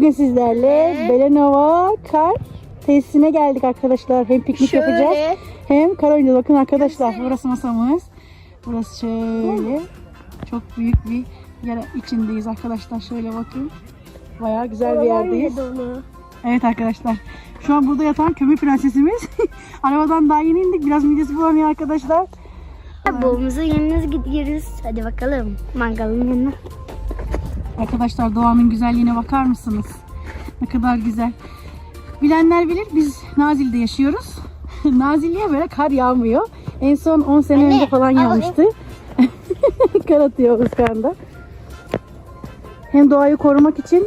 Bugün sizlerle Evet. Belenova kar tesisine geldik arkadaşlar. Hem piknik Şöyle. yapacağız hem kar oynayacağız. Bakın arkadaşlar burası masamız. Burası şöyle. Çok büyük bir yer içindeyiz arkadaşlar. Şöyle bakın. Bayağı güzel bir yerdeyiz. Evet arkadaşlar. Şu an burada yatan kömür prensesimiz. Arabadan daha yeni indik. Biraz midesi bulanıyor arkadaşlar. Babamızın yanına gidiyoruz. Hadi bakalım. Mangalın yanına. Arkadaşlar doğanın güzelliğine bakar mısınız? Ne kadar güzel. Bilenler bilir biz Nazilli'de yaşıyoruz. Nazilli'ye böyle kar yağmıyor. En son 10 sene Anne, önce falan al yağmıştı. kar atıyor Uzkan'da. Hem doğayı korumak için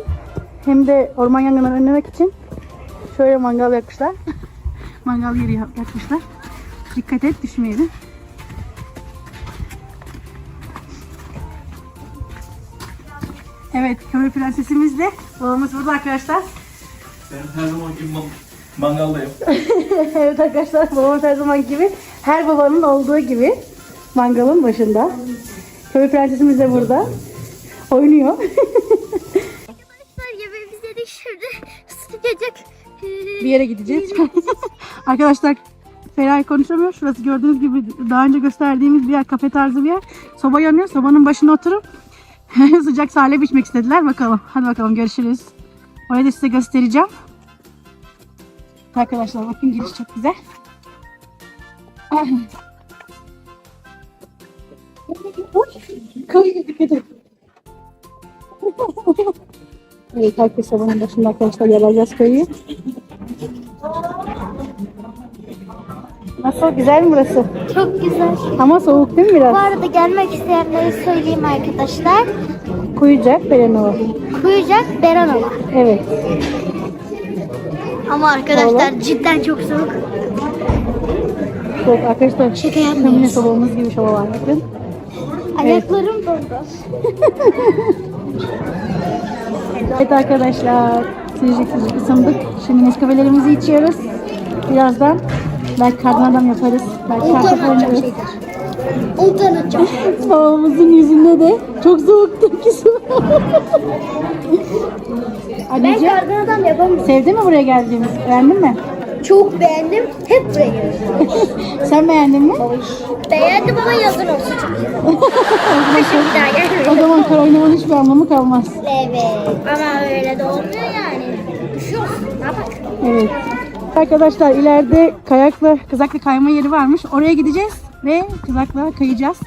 hem de orman yangınlarını önlemek için şöyle mangal yakmışlar. mangal yeri yakmışlar. Dikkat et düşmeyelim. Evet, kömür prensesimiz de babamız burada arkadaşlar. Ben her zaman gibi man- mangaldayım. evet arkadaşlar babamız her zaman gibi her babanın olduğu gibi mangalın başında. Kömür prensesimiz de burada. Oynuyor. Arkadaşlar yemeğimiz yedik şimdi. Sıcacık. bir yere gideceğiz. arkadaşlar Feray konuşamıyor. Şurası gördüğünüz gibi daha önce gösterdiğimiz bir yer, kafe tarzı bir yer. Soba yanıyor. Sobanın başına oturup sıcak salep içmek istediler. Bakalım. Hadi bakalım görüşürüz. Orayı da size göstereceğim. Arkadaşlar bakın giriş çok güzel. Kayıyor dikkat et. evet herkes sabunun başında arkadaşlar yer alacağız. Nasıl güzel mi burası? Çok güzel. Ama soğuk değil mi Bu biraz? arada gelmek isteyenleri söyleyeyim arkadaşlar. Kuyucak Belenova. Kuyucak Beranova. Evet. Ama arkadaşlar cidden çok soğuk. Soğuk arkadaşlar. Şaka. Şömine sobamız gibi şovalar bakın. Ayaklarım dondu. Evet arkadaşlar. Sıcacık sıcacık ısındık. Şimdi Nescafe'lerimizi içiyoruz. Birazdan belki kardan adam yaparız. Belki kartopu oynarız. Oltan atacağım. Babamızın yüzünde de çok soğuk tepkisi var. Ben Anneciğim kardan adam yapamıyorum. sevdin mi buraya geldiğimizi? Beğendin mi? Çok beğendim. Hep buraya geliyorum. Sen beğendin mi? Beğendim ama yazın olsun çok iyi. Kışın bir daha O gelmiyor. zaman kar oynamanın hiçbir anlamı kalmaz. Evet. Ama öyle de olmuyor yani. Üşüyorsun. Ne yapak? Evet. Arkadaşlar ileride kayakla kızakla kayma yeri varmış. Oraya gideceğiz ve kızakla kayacağız.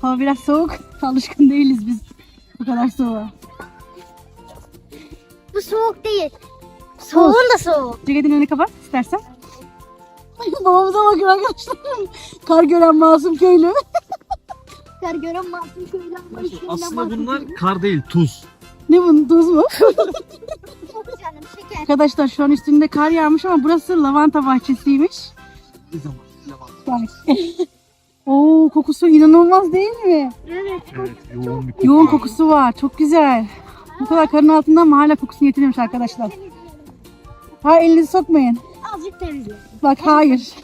Hava biraz soğuk. Alışkın değiliz biz bu kadar soğuğa. Bu soğuk değil. Soğuğun da soğuk. Ceketin önünü kapat istersen. Babamıza bakın arkadaşlar. Kar gören masum köylü. Kar gören masum ama Aslında bunlar kar değil, tuz. Ne bunun tuz mu? canım şeker. arkadaşlar şu an üstünde kar yağmış ama burası lavanta bahçesiymiş. Bir zaman. Yani. Oo kokusu inanılmaz değil mi? Evet. Evet, yoğun bir koku. Yoğun kokusu var. Çok güzel. Bu kadar karın altında ama hala kokusunu yetirmemiş arkadaşlar. Ha elinizi sokmayın. Azıcık temizle. Bak hayır.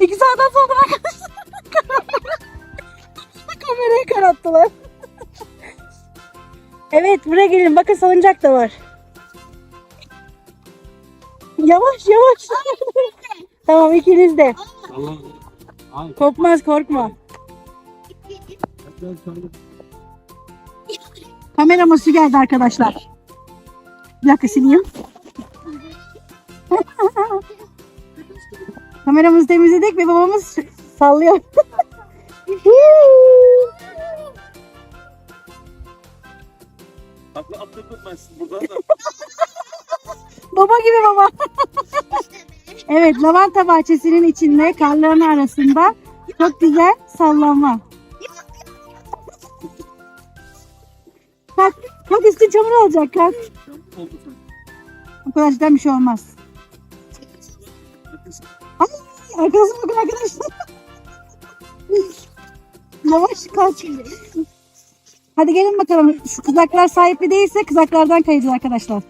İki saatten sonra arkadaşlar. Evet buraya gelin. Bakın salıncak da var. Yavaş yavaş. tamam ikiniz de. Allah. Ay, Korkmaz korkma. Kamerama su geldi arkadaşlar. Bir dakika sileyim. Kameramızı temizledik ve babamız sallıyor. Aklı attırdım ben sizi buradan da. baba gibi baba. evet lavanta bahçesinin içinde karların arasında çok güzel sallanma. Kalk, kalk üstün çamur olacak kalk. Oldu kadar şeyden bir şey olmaz. Ay, arkadaşım bakın arkadaşlar. Yavaş kaç. Hadi gelin bakalım. Şu kızaklar sahipli değilse kızaklardan kayacağız arkadaşlar.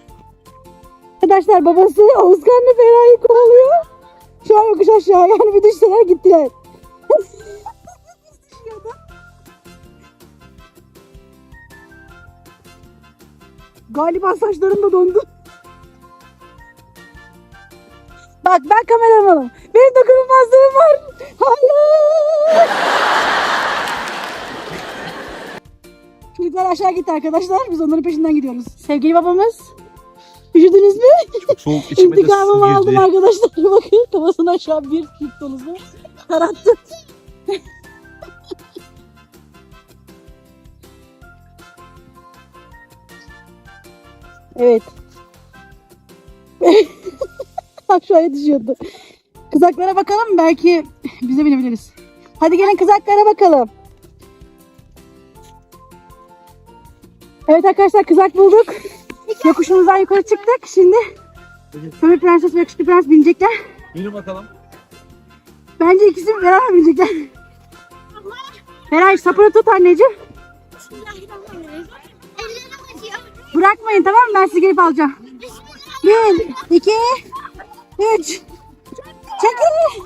Arkadaşlar babası Oğuzkan'la Ferah'ı kovalıyor. Şu an yokuş aşağı yani bir düşseler gittiler. Galiba saçlarım da dondu. Bak ben kameramanım. Benim dokunulmazlığım var. Hayır. Aşağı gitti arkadaşlar. Biz onların peşinden gidiyoruz. Sevgili babamız. Üşüdünüz mü? Soğuk içime de İntikamımı aldım arkadaşlar. Bakın kafasına aşağı bir kit dolusu. Karattı. evet. Aşağıya düşüyordu. Kızaklara bakalım belki biz de binebiliriz. Hadi gelin kızaklara bakalım. Evet arkadaşlar kızak bulduk. Yokuşumuzdan yukarı çıktık. Şimdi Kömür Prenses ve Yakışıklı Prens binecekler. Yürü bakalım. Bence ikisi beraber binecekler. Feray sapını tut anneciğim. Bırakmayın tamam mı? Ben sizi gelip alacağım. Bir, iki, üç. Çekil.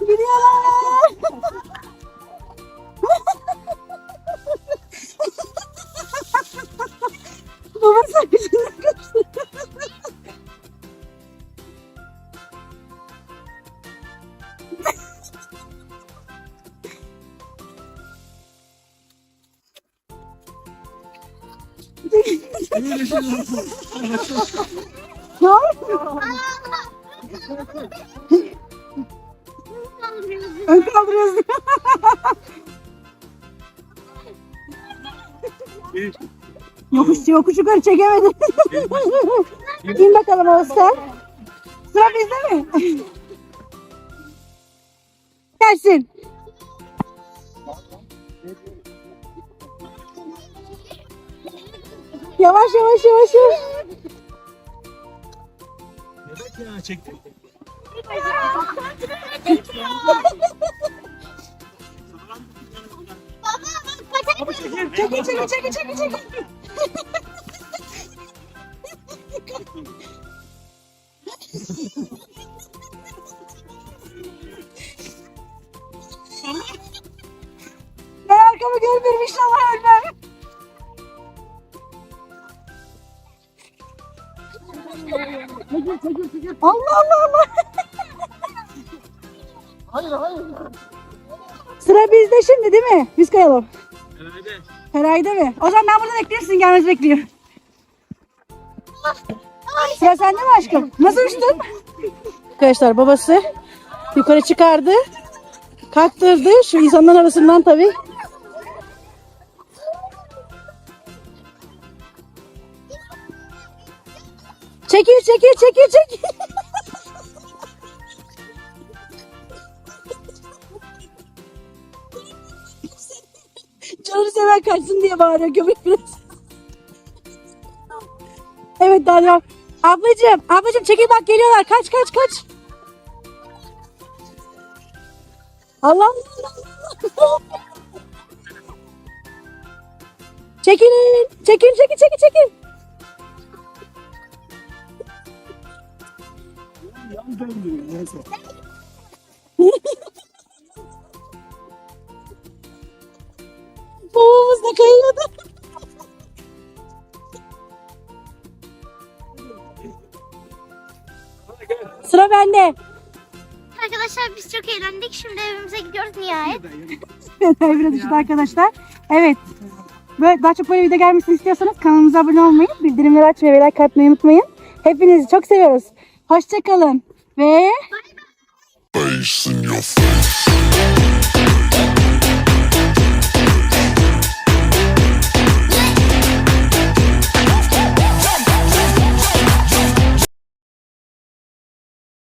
Gidiyorlar. Baba kaçtı. Ne? Ön kaldırıyoruz. Yokuş, yokuş yukarı çekemedim. İn bakalım Oğuzhan. Sıra bizde mi? Gelsin. Yavaş yavaş yavaş yavaş. Evet ya çektim. Baba çekil. Çekil çekil çekil çekil çekil. Allah Allah Allah. Hayır hayır. Sıra bizde şimdi değil mi? Biz kayalım. Herhalde. Herhalde mi? O zaman ben burada bekliyorum sizin gelmenizi bekliyorum. Sıra sende mi aşkım? Nasıl uçtun? Arkadaşlar babası yukarı çıkardı. Kalktırdı şu insanların arasından tabii. Çekil çekil çekil çekil. Canını seven kaçsın diye bağırıyor köpek biraz. Evet Derya. Ablacığım, ablacığım çekil bak geliyorlar. Kaç kaç kaç. Allah Allah. Çekilin. Çekil çekil çekil çekil. Yan döndü. Neyse. Babamız da kayıyordu. Sıra bende. Arkadaşlar biz çok eğlendik. Şimdi evimize gidiyoruz nihayet. Evre düştü arkadaşlar. Evet. Böyle daha çok böyle video gelmesini istiyorsanız kanalımıza abone olmayı, bildirimleri açmayı ve like atmayı unutmayın. Hepinizi çok seviyoruz. Hoşçakalın ve your face.